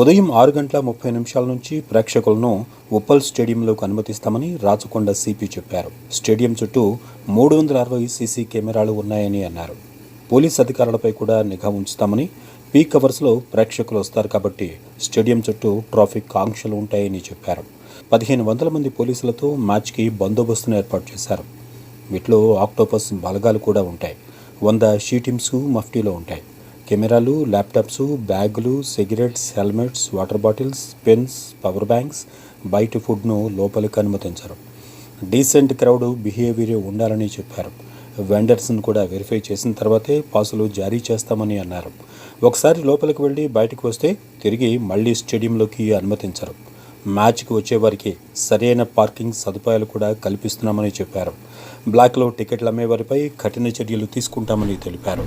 ఉదయం ఆరు గంటల ముప్పై నిమిషాల నుంచి ప్రేక్షకులను ఉప్పల్ స్టేడియంలోకి అనుమతిస్తామని రాచకొండ సిపి చెప్పారు. స్టేడియం చుట్టూ మూడు వందల అరవై సీసీ కెమెరాలు ఉన్నాయని అన్నారు. పోలీస్ అధికారులపై కూడా నిఘా ఉంచుతామని పీక్ అవర్స్లో ప్రేక్షకులు వస్తారు కాబట్టి స్టేడియం చుట్టూ ట్రాఫిక్ ఆంక్షలు ఉంటాయని చెప్పారు. పదిహేను వందల మంది పోలీసులతో మ్యాచ్కి బందోబస్తును ఏర్పాటు చేశారు. వీటిలో ఆక్టోపస్ బలగాలు కూడా ఉంటాయి. వంద షీ టీమ్స్ మఫ్టీలో ఉంటాయి. కెమెరాలు ల్యాప్టాప్స్ బ్యాగులు cigarettes helmets water bottles pens power banks బయట ఫుడ్ను లోపలికి అనుమతించరు. డీసెంట్ క్రౌడ్ బిహేవియర్ ఉండాలని చెప్పారు. వెండర్స్ను కూడా వెరిఫై చేసిన తర్వాతే పాసులు జారీ చేస్తామని అన్నారు. ఒకసారి లోపలికి వెళ్ళి బయటకు వస్తే తిరిగి మళ్ళీ స్టేడియంలోకి అనుమతించరు. మ్యాచ్కి వచ్చేవారికి సరైన పార్కింగ్ సదుపాయాలు కూడా కల్పిస్తున్నామని చెప్పారు. బ్లాక్లో టికెట్లు అమ్మేవారిపై కఠిన చర్యలు తీసుకుంటామని తెలిపారు.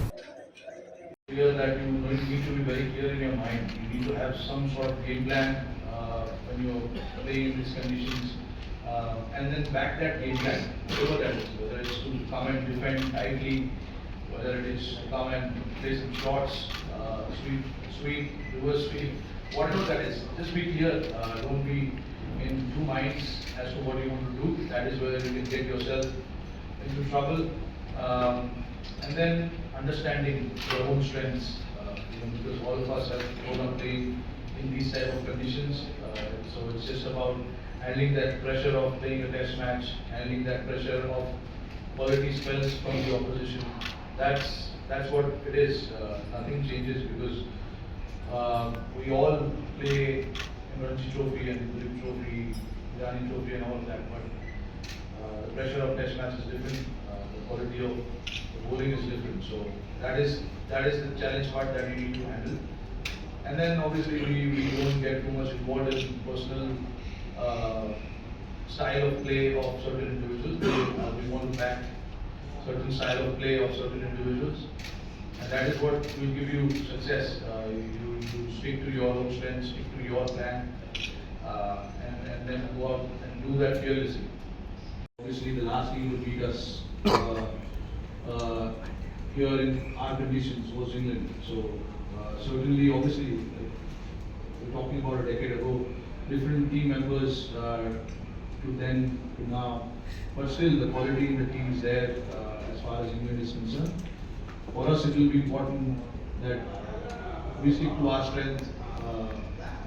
Clear that you need to be very clear in your mind. You need to have some sort of game plan uh, when you're playing in these conditions. Uh, and then back that game plan, whatever that is, whether it's to come and defend tightly, whether it is to come and play some shots, uh, sweep, sweep, reverse sweep, whatever that is, just be clear. Uh, don't be in two minds as to what you want to do. That is where you can get yourself into trouble. Um, and then understanding your own strengths, uh, you know, because all of us have grown up playing in these type of conditions. Uh, so it's just about handling that pressure of playing a test match, handling that pressure of quality spells from the opposition. That's that's what it is. Uh, nothing changes because uh, we all play Emergency Trophy and Duleep Trophy, Irani Trophy and all that, but uh, the pressure of test match is different, uh, the quality of bowling is different, so that is, that is the challenge part that we need to handle. And then obviously we, we don't get too much involved in personal, uh, style of play of certain individuals. We, uh, we want to back certain style of play of certain individuals. And that is what will give you success. Uh, you, you stick to your own strengths, stick to your plan, uh, and, and then go out and do that fearlessly. Obviously, the last team to beat us uh, here in our conditions was England. So uh, certainly, obviously, we're talking about a decade ago, different team members uh, to then to now, but still the quality in the team is there uh, as far as England is concerned. For us, it will be important that we stick to our strength. Uh,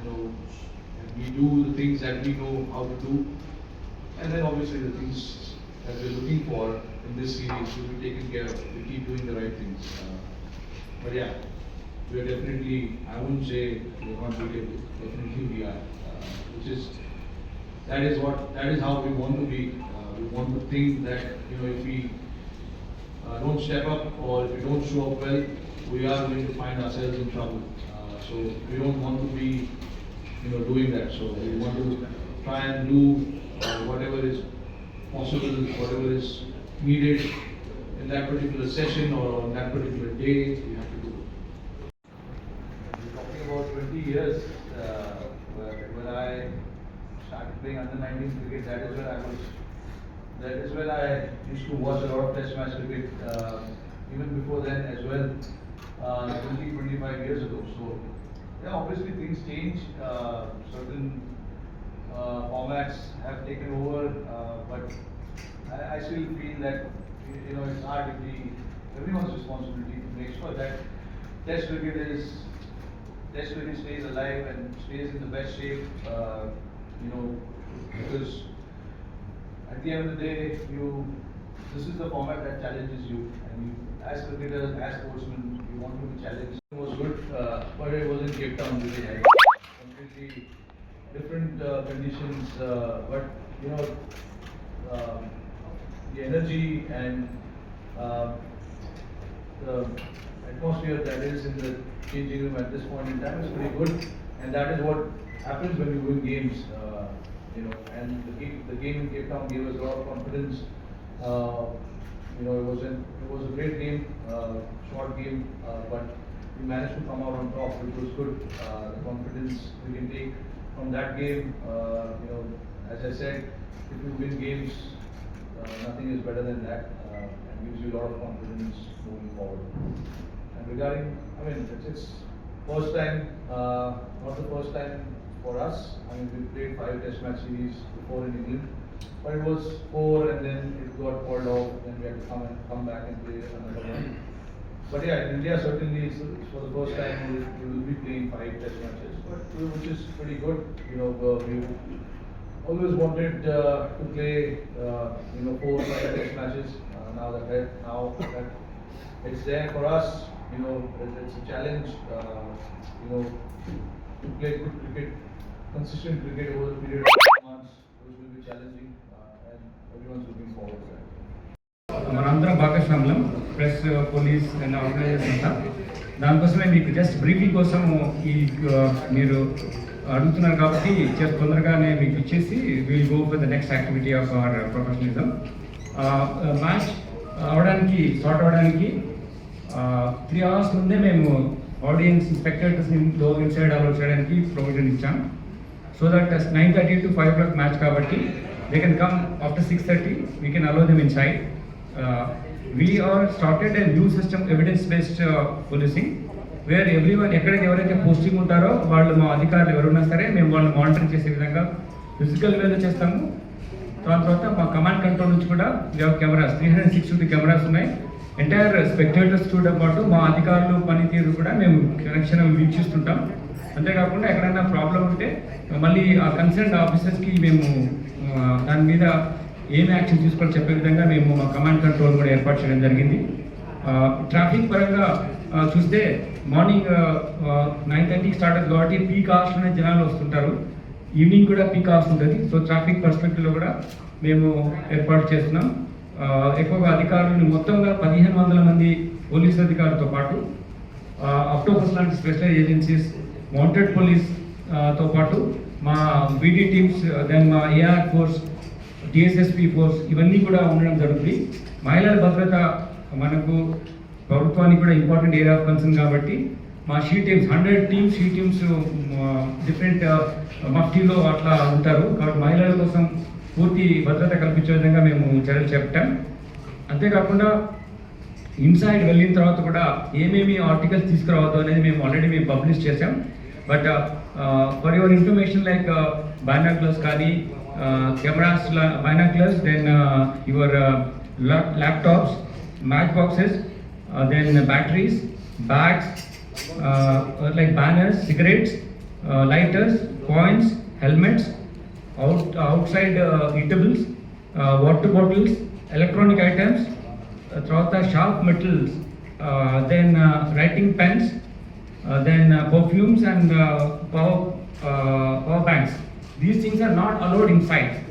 you know, we do the things that we know how to do. And then obviously the things that we're looking for in this series will be taken care of. We keep doing the right things. Uh, but yeah, we are definitely, I wouldn't say we're not wicked, definitely we are. Uh, which is, that is what, that is how we want to be. Uh, we want to think that, you know, if we uh, don't step up or if we don't show up well, we are going to find ourselves in trouble. Uh, so we don't want to be, you know, doing that. So we want to try and do uh, whatever is possible, whatever is needed in that particular session or on that particular day, we have to do. it. We're talking about twenty years, uh, when I started playing under nineteen cricket, that is when I was, that is when I used to watch a lot of test match cricket, uh, even before then as well, uh, 20, 25 years ago, so, yeah, obviously things change, uh, certain, formats have taken over, uh, but I, I still feel that, you know, it's our duty, everyone's responsibility to make sure that test cricket is, test cricket stays alive and stays in the best shape, uh, you know, because at the end of the day, you, this is the format that challenges you, and you, as cricketers, as sportsmen, you want to be challenged. It was good, uh, but it was in Cape Town, really, I completely different uh, conditions, uh, but, you know, um, the energy and, uh, the atmosphere that is in the changing room at this point in time is pretty good. And that is what happens when you win games, uh, you know, and the game, the game in Cape Town gave us a lot of confidence. Uh, you know, it was an, it was a great game, uh, short game, uh, but we managed to come out on top, which was good. The confidence we can take from that game, uh, you know, as I said, if you win games, uh, nothing is better than that, uh, and gives you a lot of confidence moving forward. And regarding, I mean, it's, it's first time, uh, not the first time for us. I mean, we played five test match series before in England. But it was four and then it got called off, then we had to come and come back and play another one. But yeah, in India certainly it's for the first time we, we will be playing five test matches, which is pretty good. You know, uh, we always wanted uh, to play, uh, you know, four or five test matches. Uh, now that that now that it's there for us, you know, it, it's a challenge. Uh, you know, to play good cricket, consistent cricket over the period of months, which will be challenging, uh, and everyone's looking forward to that. మనందరం భాగస్వాములం press police and organisation అంతా దానికోసమే మీకు just briefing కోసం ఈ మీరు అడుగుతున్నారు కాబట్టి జస్ట్ తొందరగానే మీకు ఇచ్చేసి will go for the next activity of our professionalism match అవడానికి సార్ట్ అవడానికి త్రీ అవర్స్ ముందే మేము ఆడియన్స్ స్పెక్టేటర్స్ని లో ఇన్సైడ్ అలో చేయడానికి ప్రొవిజన్ ఇచ్చాం. So that nine thirty to five o'clock match కాబట్టి they can come after six thirty we can allow them inside we are started and new system evidence based policing where every one ఎక్కడైతే ఎవరైతే posting ఉంటారో వాళ్ళు మా అధికారులు ఎవరున్నా సరే మేము వాళ్ళని మానిటర్ చేసే విధంగా ఫిజికల్ వేలో చేస్తాము. దాని తర్వాత మా కమాండ్ కంట్రోల్ నుంచి కూడా cameras three hundred six cameras ఉన్నాయి. ఎంటైర్ స్పెక్టేటర్స్ చూడడం పాటు మా అధికారులు పనితీరు కూడా మేము కనెక్షన్ వీక్షిస్తుంటాం. అంతేకాకుండా ఎక్కడైనా ప్రాబ్లం ఉంటే మళ్ళీ ఆ కన్సర్న్ ఆఫీసర్స్కి మేము దాని మీద ఏం యాక్షన్ తీసుకోవాలో చెప్పే విధంగా మేము మా కమాండ్ కంట్రోల్ కూడా ఏర్పాటు చేయడం జరిగింది. ట్రాఫిక్ పరంగా చూస్తే మార్నింగ్ నైన్ థర్టీకి స్టార్ట్ అవుతుంది కాబట్టి పీక్ అవర్స్లోనే జనాలు వస్తుంటారు. ఈవినింగ్ కూడా పీక్ అవర్స్ ఉంటుంది. సో ట్రాఫిక్ పర్స్పెక్టివ్లో కూడా మేము ఏర్పాటు చేస్తున్నాం. ఎక్కువగా అధికారులను మొత్తంగా పదిహేను వందల మంది పోలీస్ అధికారులతో పాటు అక్టోబస్ లాంటి స్పెషల్ ఏజెన్సీస్ మౌంటెడ్ పోలీస్తో పాటు మా బీడీ టీమ్స్ దెన్ మా ఏఆర్ ఫోర్స్ డిఎస్ఎస్పి ఫోర్స్ ఇవన్నీ కూడా ఉండడం జరుగుతుంది. మహిళల భద్రత మనకు ప్రభుత్వానికి కూడా ఇంపార్టెంట్ ఏరియా ఆఫ్ కన్సర్న్ కాబట్టి మా she teams hundred teams she teams different మఫ్టీలో అట్లా ఉంటారు. కాబట్టి మహిళల కోసం పూర్తి భద్రత కల్పించే విధంగా మేము చర్యలు చెప్పాం అంతేకాకుండా ఇన్సైడ్ వెళ్ళిన తర్వాత కూడా ఏమేమి ఆర్టికల్స్ తీసుకురావద్దు అనేది మేము ఆల్రెడీ మేము పబ్లిష్ చేసాం but for your information like binoculars కానీ Uh, cameras, binoculars, then uh, your uh, laptops, matchboxes, then batteries, bags, like banners, cigarettes, lighters, coins, helmets, out, outside eatables, water bottles, electronic items, uh, sharp metals, uh, then uh, writing pens, uh, then uh, perfumes and uh, power, uh, power banks. These things are not allowed inside.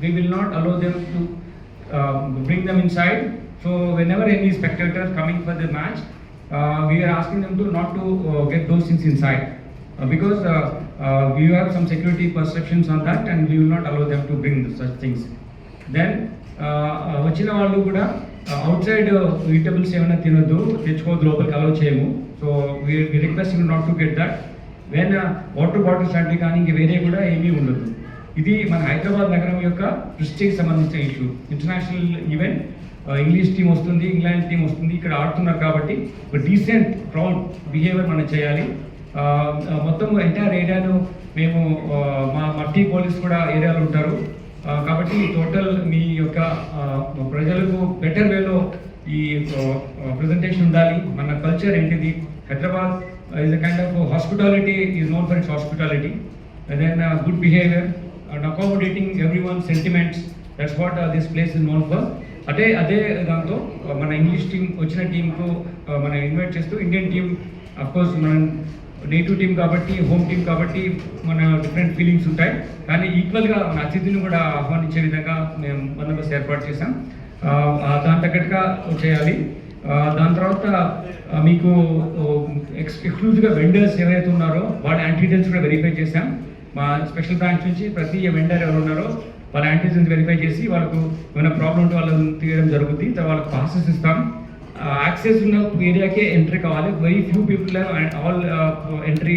We will not allow them to uh, bring them inside. So whenever any spectator coming for the match, uh, we are asking them to not to uh, get those things inside. Uh, because uh, uh, we have some security perceptions on that and we will not allow them to bring such things. Then వచ్చిన వాళ్ళు కూడా out side eatables ఏమైనా తినొద్దు తెచ్చుకోవద్దు లోపలికి allow చేయము so we request not to get that వేరే water bottles అంటే కానీ ఇంక వేరే కూడా ఏమీ ఉండదు. ఇది మన హైదరాబాద్ నగరం యొక్క దృష్టికి సంబంధించిన issue international event English team వస్తుంది ఇంగ్లాండ్ టీం వస్తుంది ఇక్కడ ఆడుతున్నారు కాబట్టి ఒక డీసెంట్ ప్రౌడ్ బిహేవియర్ మనం చేయాలి. Uh, uh, మొత్తం ఎంటైర్ ఏరియాను మేము uh, మా మట్టి పోలీస్ కూడా ఏరియాలో ఉంటారు. కాబట్టి టోటల్ మీ యొక్క ప్రజలకు బెటర్ వేలో ఈ ప్రజెంటేషన్ ఉండాలి. మన కల్చర్ ఏంటిది? Hyderabad is a kind of hospitality is known for its hospitality then good behaviour and accommodating every one sentiments that's what this place is known for అదే అదే దాంతో uh, మన ఇంగ్లీష్ టీం వచ్చిన టీంకు uh, మనం invite చేస్తూ Indian team of course మనం native team కాబట్టి హోమ్ టీం కాబట్టి మన డిఫరెంట్ ఫీలింగ్స్ ఉంటాయి. కానీ ఈక్వల్గా మన అతిథిని కూడా ఆహ్వానించే విధంగా మేము బందోబస్తు ఏర్పాటు చేసాం uh, దాని తగ్గట్టుగా చేయాలి దాని తర్వాత మీకు ఎక్స్ ఎక్స్క్లూజివ్గా వెండర్స్ ఎవరైతే ఉన్నారో వాళ్ళ యాంటీడెన్స్ కూడా వెరిఫై చేశాం. మా స్పెషల్ బ్రాంచ్ నుంచి ప్రతి వెండర్ ఎవరు ఉన్నారో వాళ్ళ యాంటీజెన్స్ వెరిఫై చేసి వాళ్ళకు ఏమైనా ప్రాబ్లం ఉంటే వాళ్ళని తీయడం జరుగుతుంది తర్వాత వాళ్ళకి ప్రాసెస్ ఇస్తాం. యాక్సెస్ ఉన్న ఏరియాకే ఎంట్రీ కావాలి. Very few people all entry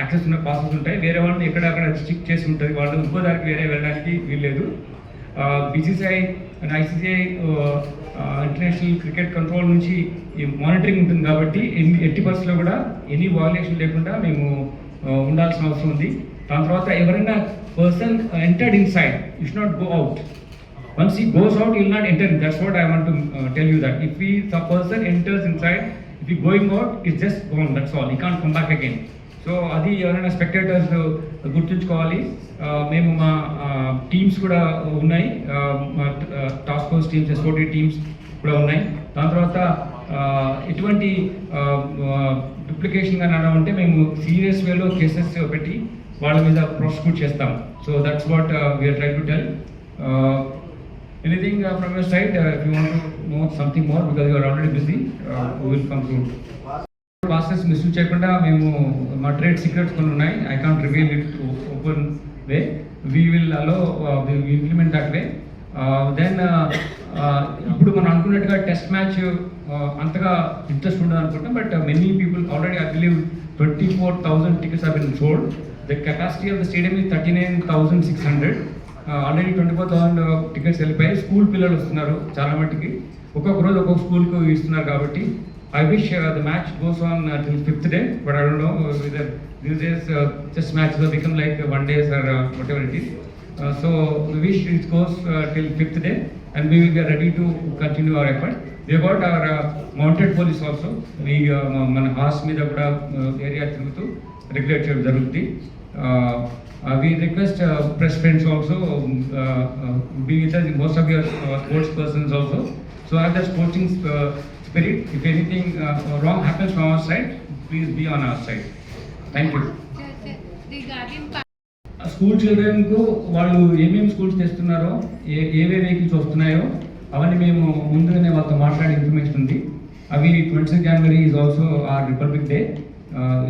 access ఉన్న ప్రాసెస్ ఉంటాయి. వేరే వాళ్ళని ఎక్కడక్కడ స్టిక్ చేసి ఉంటుంది. వాళ్ళు ఇంకో దానికి వేరే వెళ్ళడానికి వీల్లేదు. BCCI and ICCI international cricket control నుంచి మానిటరింగ్ ఉంటుంది కాబట్టి ఎన్ని ఎట్టి పరిస్థితుల్లో కూడా ఎనీ వాల్యూషన్ లేకుండా మేము ఉండాల్సిన అవసరం ఉంది. దాని తర్వాత ఎవరైనా person entered inside you should not go out once he goes out you'll not enter that's what I want tell you that if he person enters inside if he going out it's just gone that's all he can't come back again so అది ఎవరైనా spectators గుర్తుంచుకోవాలి. మేము మా teams కూడా ఉన్నాయి. మా task force teams SOT teams కూడా ఉన్నాయి. దాని తర్వాత ఎటువంటి డూప్లికేషన్ కానీ అలా ఉంటే మేము సీరియస్ వేలో కేసెస్ పెట్టి వాళ్ళ మీద ప్రాసిక్యూట్ చేస్తాం. So that's what we're try to tell anything from from side you want if you want to know something more, because you are process misuse చేయకుండా మేము మా ట్రేడ్ సీక్రెట్స్ కొన్ని ఉన్నాయి. I can't reveal it open way we will also implement that way then ఇప్పుడు మనం అనుకున్నట్టుగా test match uh, అంతగా interest ఉండదు అనుకుంటాం but many people already I believe twenty four thousand tickets have been sold the capacity of the stadium is thirty nine thousand six hundred already twenty four thousand tickets వెళ్ళిపోయాయి school పిల్లలు వస్తున్నారు చాలా మట్టుకి ఒక్కొక్క రోజు ఒక్కొక్క స్కూల్కి ఇస్తున్నారు కాబట్టి I wish the match goes on till fifth day but I don't know whether these days chess match become like one days or whatever it is so we wish it goes till fifth day and we will be ready to continue our effort we got our mounted police also me uh, మన horse మీద కూడా area తిరుగుతూ regulate చేయడం జరుగుతుంది Uh, uh, we request uh, press friends also um, uh, uh, be with us, most of your spirit. If anything uh, wrong happens from our side, please be on our side. Thank you. School చిల్డ్రన్కు వాళ్ళు ఏమేమి schools తెస్తున్నారో ఏ ఏవే vehicles వస్తున్నాయో అవన్నీ మేము ముందుగానే వాళ్ళతో మాట్లాడే information ఉంది అవి twenty six January is also our republic day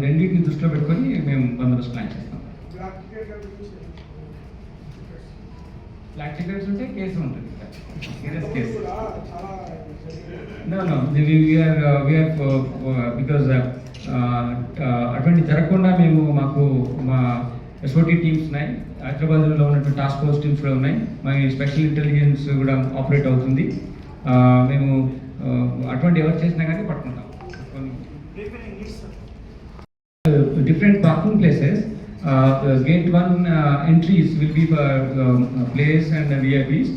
రెండింటిని దృష్టిలో పెట్టుకొని మేము బందోబస్తు ప్లాన్ చేస్తాం బ్లాక్ టికెట్స్ ఉంటే కేసు ఉంటుంది case no no we're we're because అటువంటి జరగకుండా మేము మాకు మా ఎస్ఓటీ టీమ్స్ ఉన్నాయి హైదరాబాద్లో ఉన్నటువంటి టాస్క్ ఫోర్స్ టీమ్స్ కూడా ఉన్నాయి మా స్పెషల్ ఇంటెలిజెన్స్ కూడా ఆపరేట్ అవుతుంది మేము అటువంటి ఎవరు చేసినా కానీ పట్టుకుంటాం different parking places gate one entries uh, entries place and for.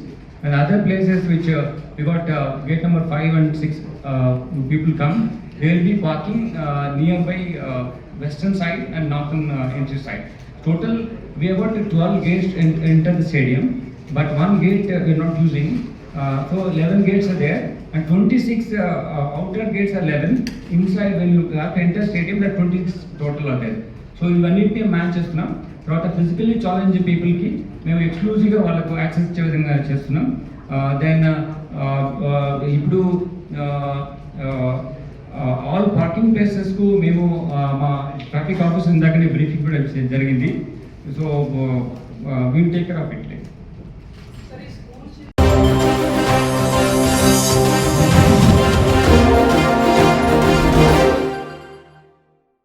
And other places which uh, we got uh, gate number 5 and 6 uh, people come, they'll be parking uh, nearby uh, western side and northern uh, entry side. Total, we have got 12 gates in, enter the stadium, but one gate uh, we're not using. Uh, so 11 gates are there and 26 uh, uh outer gates are 11. Inside when you have to enter stadium, there are 26 total are there. So you will need a match just now. తర్వాత physically challenge పీపుల్కి మేము ఎక్స్క్లూజివ్గా వాళ్ళకు access ఇచ్చే విధంగా చేస్తున్నాం. Then ఇప్పుడు all parking ప్లేసెస్కు మేము మా ట్రాఫిక్ ఆఫీసర్ ఇందాకనే బ్రీఫింగ్ కూడా జరిగింది. So we'll take care of it